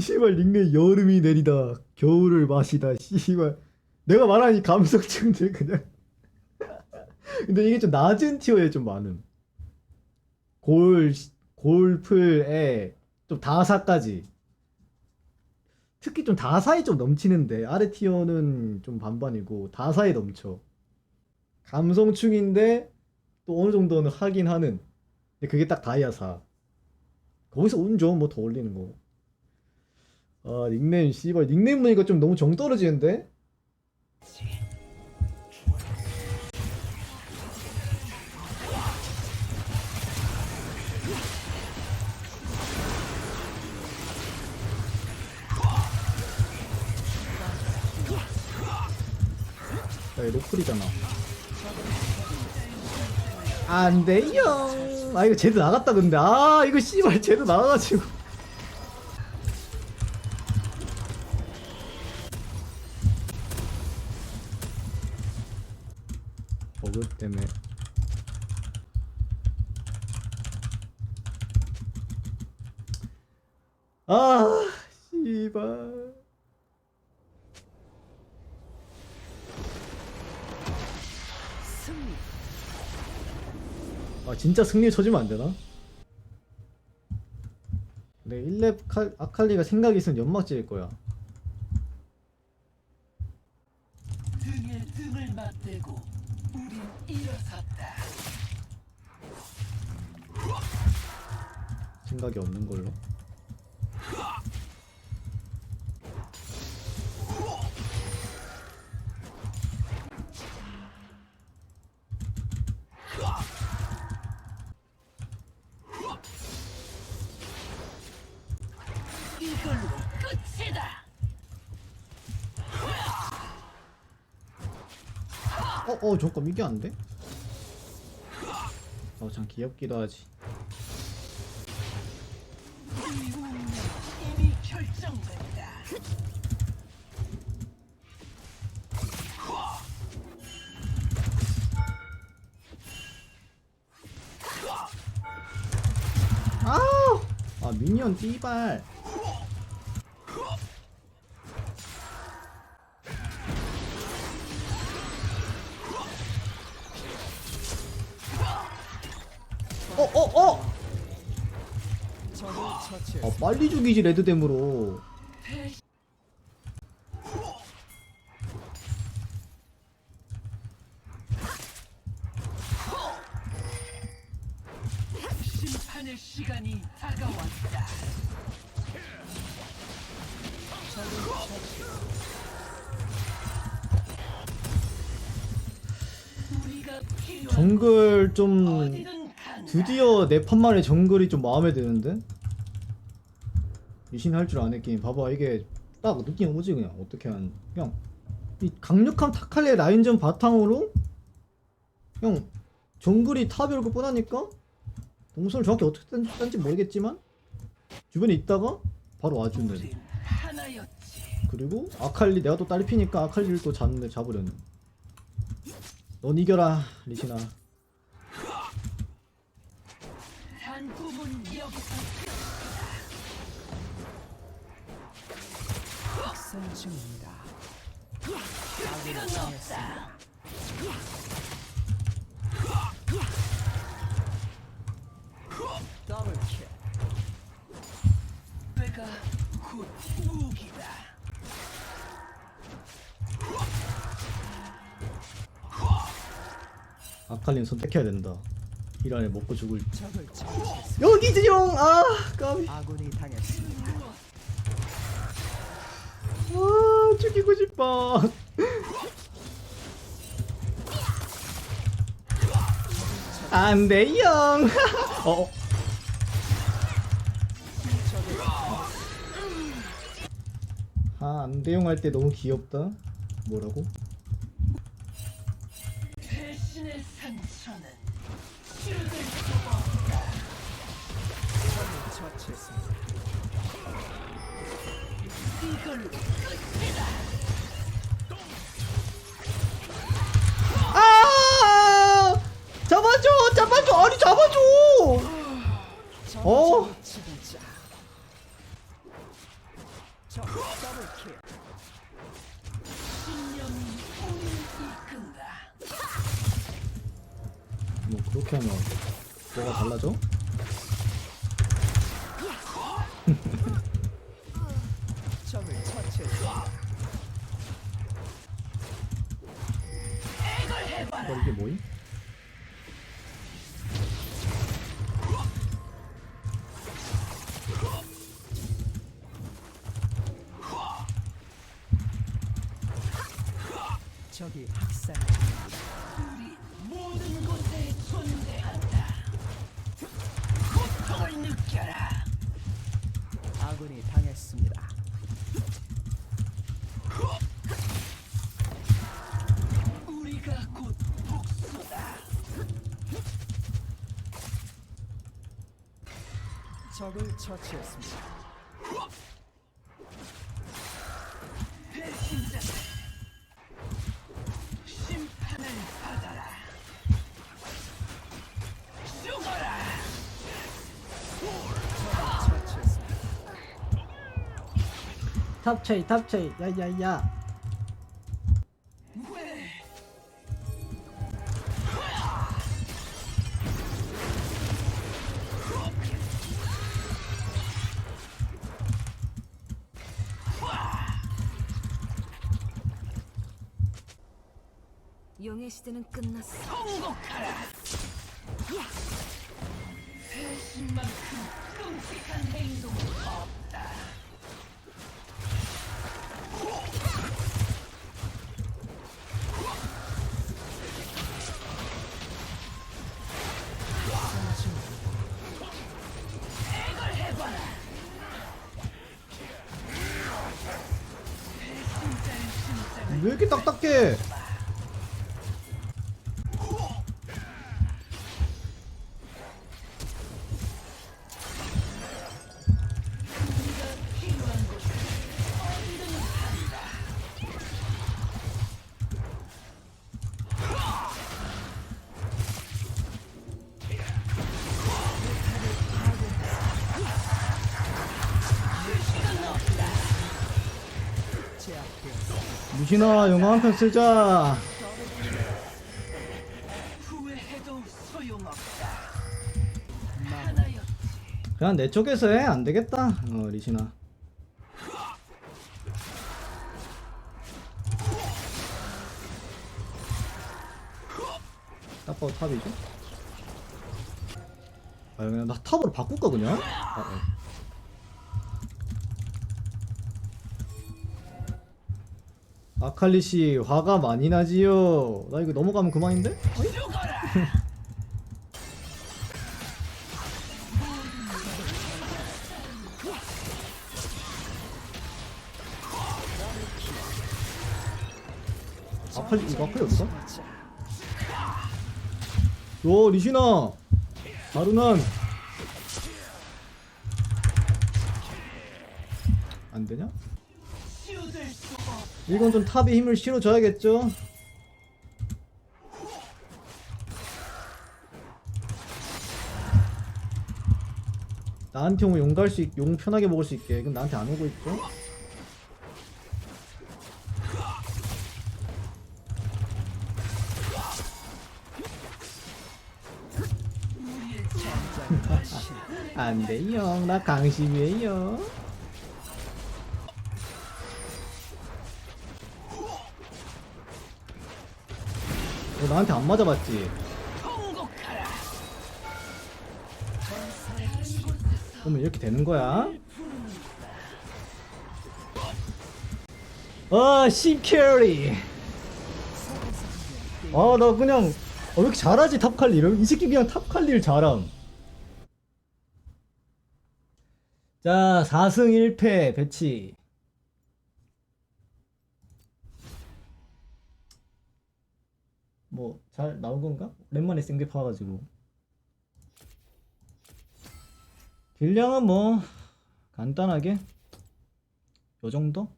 씨발 닉네임 여름이 내리다. 겨울을 마시다. 씨발. 내가 이 감성층들 그냥. 근데 이게 좀 낮은 티어에 좀 많음. 골 골풀에 좀 다사까지. 특히 좀 다사에 좀 넘치는데 아래 티어는 좀 반반이고 다사에 넘쳐. 감성충인데 또 어느 정도는 하긴 하는. 근데 그게 딱 다이아사. 거기서 운 좋은 뭐 더 올리는 거. 아 닉네임 씨발 닉네임 보니까 좀 너무 정 떨어지는데? 야, 로플이잖아. 안 돼요. 아 이거 쟤도 나갔다 근데 아 이거 씨발 쟤도 나가가지고. 버그 때문에. 아 씨발. 승리. 아 진짜 승리 쳐주면 안 되나? 근데 1렙 칼, 아칼리가 생각이 있으면 연막 지을 거야. 등에 등을 맞대고 우린 일어섰다. 생각이 없는 걸로. 이걸로 끝이다. 어, 어, 잠깐 이게 안 돼? 어, 참 귀엽기도 하지. 아, 아 미니언 띠발. 아, 빨리 죽이지 레드댐으로. 심판의 시간이 다가왔다. 우리가 필요한 정글 좀 어디든 간다. 드디어 네판 만에 정글이 좀 마음에 드는데? 리신 할 줄 아는 게임. 봐봐 이게 딱 느낌 오지 그냥. 어떻게 한 그냥 이 강력한 타칼의 라인전 바탕으로 형 정글이 탑이 올것 뻔하니까 동선을 정확히 어떻게 딴- 딴지 모르겠지만 주변에 있다가 바로 하나였지. 그리고 아칼리 내가 또 딸이 피니까 아칼리를 또 잡는 잡으려는. 넌 이겨라 리신아 한 꿈은 여기서 학생 중입니다. 필요는 없다. 더블 킬. 내가 곧 무기다. 아칼리는 선택해야 된다 일 안에 먹고 죽을 적을 처치했습니다. 여기지용 아 까비 아군이 당했습니다. 아 죽이고 싶어 안돼요 어 아, 안 돼용 할 때 너무 귀엽다. 뭐라고? 처치했습니다. 이걸로 끝이다. 잡아줘! 잡아줘! 아니 잡아줘! 어? 뭐 그렇게 하면 뭐가 달라져? 적이 학살. 우리 모든 곳에 존재한다. 고통을 느껴라. 아군이 당했습니다. 우리가 곧 복수다. 적을 처치했습니다. 탑차이 탑차이 야야야 왜? 용의 시대는 끝났어. 통곡하라. 배신만큼 끔찍한 행동 왜 이렇게 딱딱해? 무신아 영화 한 편 쓰자. 그냥 내 쪽에서 해 안되겠다 어 리신아 딱 봐도 탑이죠? 아 그냥 나 탑으로 바꿀까 그냥? 아, 어. 아칼리 씨 화가 많이 나지요 나 이거 넘어가면 그만인데? 아칼리 이거 아칼리 없어? 자, 요 리시나 바루난 이건 좀 탑에 힘을 실어줘야겠죠? 나한테 오면 용 갈 수 있, 용 편하게 먹을 수 있게 그럼 나한테 안 오고 있죠? 안 돼요 나 강심이에요 너 나한테 안 맞아봤지? 그러면 이렇게 되는 거야. 아, 심캐리. 아, 나 그냥 어, 왜 이렇게 잘하지 탑칼리를? 이 새끼 그냥 탑칼리를 잘함. 자, 4승 1패 배치. 뭐 잘 나온 건가? 오랜만에 생게 파가지고. 딜량은 뭐 간단하게 요 정도?